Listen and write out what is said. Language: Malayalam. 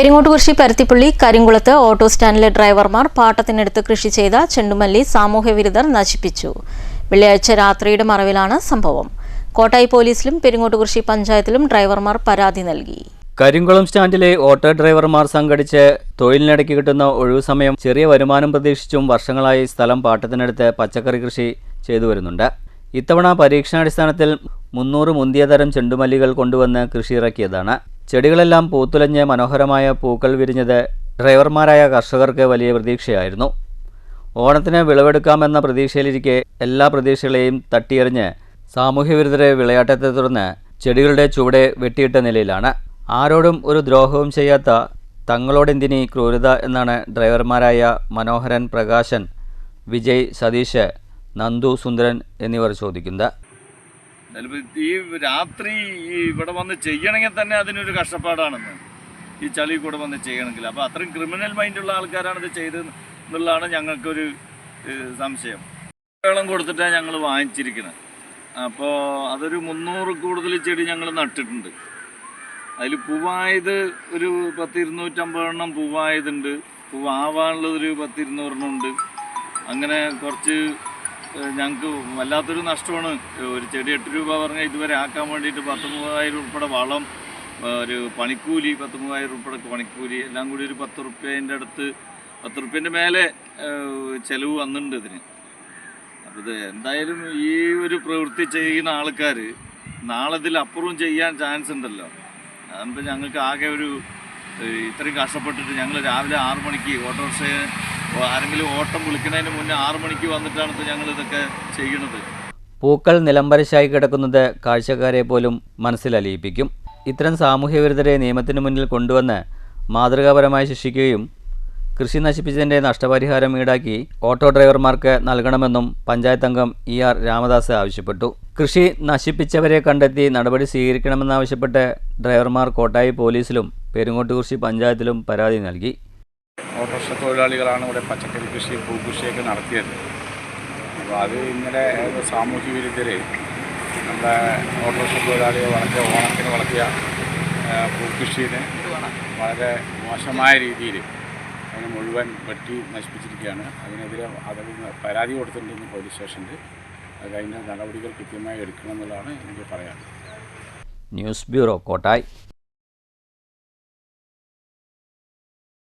പെരിങ്ങോട്ടുകുറിശി പരുത്തിപ്പള്ളി കരിങ്കുളത്ത് ഓട്ടോ സ്റ്റാൻഡിലെ ഡ്രൈവർമാർ പാട്ടത്തിനെടുത്ത് കൃഷി ചെയ്ത ചെണ്ടുമല്ലി സാമൂഹ്യ വിരുദ്ധർ നശിപ്പിച്ചു. വെള്ളിയാഴ്ച രാത്രിയുടെ മറവിലാണ് സംഭവം. കോട്ടായി പോലീസിലും പെരിങ്ങോട്ടുകുറിശി പഞ്ചായത്തിലും ഡ്രൈവർമാർ പരാതി നൽകി. കരിങ്കുളം സ്റ്റാൻഡിലെ ഓട്ടോ ഡ്രൈവർമാർ സംഘടിച്ച് തൊഴിലിനിടയ്ക്ക് കിട്ടുന്ന ഒഴിവു സമയം ചെറിയ വരുമാനം പ്രതീക്ഷിച്ചും വർഷങ്ങളായി സ്ഥലം പാട്ടത്തിനടുത്ത് പച്ചക്കറി കൃഷി ചെയ്തു വരുന്നുണ്ട്. ഇത്തവണ പരീക്ഷണാടിസ്ഥാനത്തിൽ മുന്നൂറ് മുന്തിയ തരം ചെണ്ടുമല്ലികൾ കൊണ്ടുവന്ന് കൃഷി ഇറക്കിയതാണ്. ചെടികളെല്ലാം പൂത്തുലഞ്ഞ് മനോഹരമായ പൂക്കൾ വിരിഞ്ഞത് ഡ്രൈവർമാരായ കർഷകർക്ക് വലിയ പ്രതീക്ഷയായിരുന്നു. ഓണത്തിന് വിളവെടുക്കാമെന്ന പ്രതീക്ഷയിലിരിക്കെ എല്ലാ പ്രതീക്ഷകളെയും തട്ടിയെറിഞ്ഞ് സാമൂഹ്യവിരുദ്ധരെ വിളയാട്ടത്തെ തുടർന്ന് ചെടികളുടെ ചുവടെ വെട്ടിയിട്ട നിലയിലാണ്. ആരോടും ഒരു ദ്രോഹവും ചെയ്യാത്ത തങ്ങളോടെന്തിനി ക്രൂരത എന്നാണ് ഡ്രൈവർമാരായ മനോഹരൻ പ്രകാശൻ വിജയ് സതീഷ് നന്ദു സുന്ദരൻ എന്നിവർ ചോദിക്കുന്നത്. ചിലപ്പോൾ ഈ രാത്രി ഈ ഇവിടെ വന്ന് ചെയ്യണമെങ്കിൽ തന്നെ അതിനൊരു കഷ്ടപ്പാടാണെന്ന്. ഈ ചളി കൂടെ വന്ന് ചെയ്യണമെങ്കിൽ. അപ്പോൾ അത്രയും ക്രിമിനൽ മൈൻഡുള്ള ആൾക്കാരാണ് ഇത് ചെയ്തത് എന്നുള്ളതാണ് ഞങ്ങൾക്കൊരു സംശയം. വെള്ളം കൊടുത്തിട്ടാണ് ഞങ്ങൾ വാങ്ങിച്ചിരിക്കുന്നത് അപ്പോൾ അതൊരു മുന്നൂറ് കൂടുതൽ ചെടി ഞങ്ങൾ നട്ടിട്ടുണ്ട്. അതിൽ പൂവായത് ഒരു പത്ത് ഇരുന്നൂറ്റമ്പതെണ്ണം പൂവായതുണ്ട്. പൂവാവാനുള്ളത് ഒരു പത്ത് ഇരുന്നൂറെണ്ണം ഉണ്ട്. അങ്ങനെ കുറച്ച് ഞങ്ങൾക്ക് വല്ലാത്തൊരു നഷ്ടമാണ്. ഒരു ചെടി എട്ട് രൂപ പറഞ്ഞാൽ ഇതുവരെ ആക്കാൻ വേണ്ടിയിട്ട് പത്ത് മൂവായിരം ഉൾപ്പെടെ വളം ഒരു പണിക്കൂലി പത്ത് മൂവായിരം ഉൾപ്പെടെ പണിക്കൂലി എല്ലാം കൂടി ഒരു പത്ത് റുപ്യേന്റെ അടുത്ത് പത്ത് റുപ്യേന്റെ മേലെ ചിലവ് വന്നിട്ടുണ്ട് ഇതിന്. അപ്പോൾ ഇത് എന്തായാലും ഈ ഒരു പ്രവൃത്തി ചെയ്യുന്ന ആൾക്കാർ നാളെ ഇതിൽ അപ്പുറവും ചെയ്യാൻ ചാൻസ് ഉണ്ടല്ലോ. അതാകുമ്പോൾ ഞങ്ങൾക്ക് ആകെ ഒരു ഇത്രയും കഷ്ടപ്പെട്ടിട്ട് ഞങ്ങൾ രാവിലെ ആറു മണിക്ക് ഓട്ടോറിക്ഷ ആരെങ്കിലും ഓട്ടം വിളിക്കുന്നതിന് മുന്നേ ആറു മണിക്ക് വന്നിട്ടാണ് ഞങ്ങൾ ഇതൊക്കെ ചെയ്യുന്നത്. പൂക്കൾ നിലംപരിശായി കിടക്കുന്നത് കാഴ്ചക്കാരെ പോലും മനസ്സിലലിയിപ്പിക്കും. ഇത്തരം സാമൂഹ്യവിരുദ്ധരെ നിയമത്തിന് മുന്നിൽ കൊണ്ടുവന്ന് മാതൃകാപരമായി ശിക്ഷിക്കുകയും കൃഷി നശിപ്പിച്ചതിന്റെ നഷ്ടപരിഹാരം ഈടാക്കി ഓട്ടോ ഡ്രൈവർമാർക്ക് നൽകണമെന്നും പഞ്ചായത്ത് അംഗം ഇ ആർ രാമദാസ് ആവശ്യപ്പെട്ടു. കൃഷി നശിപ്പിച്ചവരെ കണ്ടെത്തി നടപടി സ്വീകരിക്കണമെന്നാവശ്യപ്പെട്ട് ഡ്രൈവർമാർ കോട്ടായി പോലീസിലും പെരുങ്ങോട്ടുകുറിശി പഞ്ചായത്തിലും പരാതി നൽകി. ഓട്ടോറിക്ഷ തൊഴിലാളികളാണ് ഇവിടെ പച്ചക്കറി കൃഷി പൂക്കൃഷിയൊക്കെ നടത്തിയത്. അപ്പോൾ അത് ഇന്നലെ സാമൂഹ്യ വിരുദ്ധർ നമ്മുടെ ഓട്ടോറിക്ഷ തൊഴിലാളികൾ വളർത്തിയ ഓണത്തിന് വളർത്തിയ പൂക്കൃഷിനെ വളരെ മോശമായ രീതിയിൽ അതിനെ മുഴുവൻ വെട്ടി നശിപ്പിച്ചിരിക്കുകയാണ്. അതിനെതിരെ അത് പരാതി കൊടുത്തിട്ടുണ്ട് പോലീസ് സ്റ്റേഷനിൽ. അതിന്റെ നടപടികൾ കൃത്യമായി എടുക്കണം എന്നുള്ളതാണ് എനിക്ക് പറയാനുള്ളത്. News bureau Kottayi.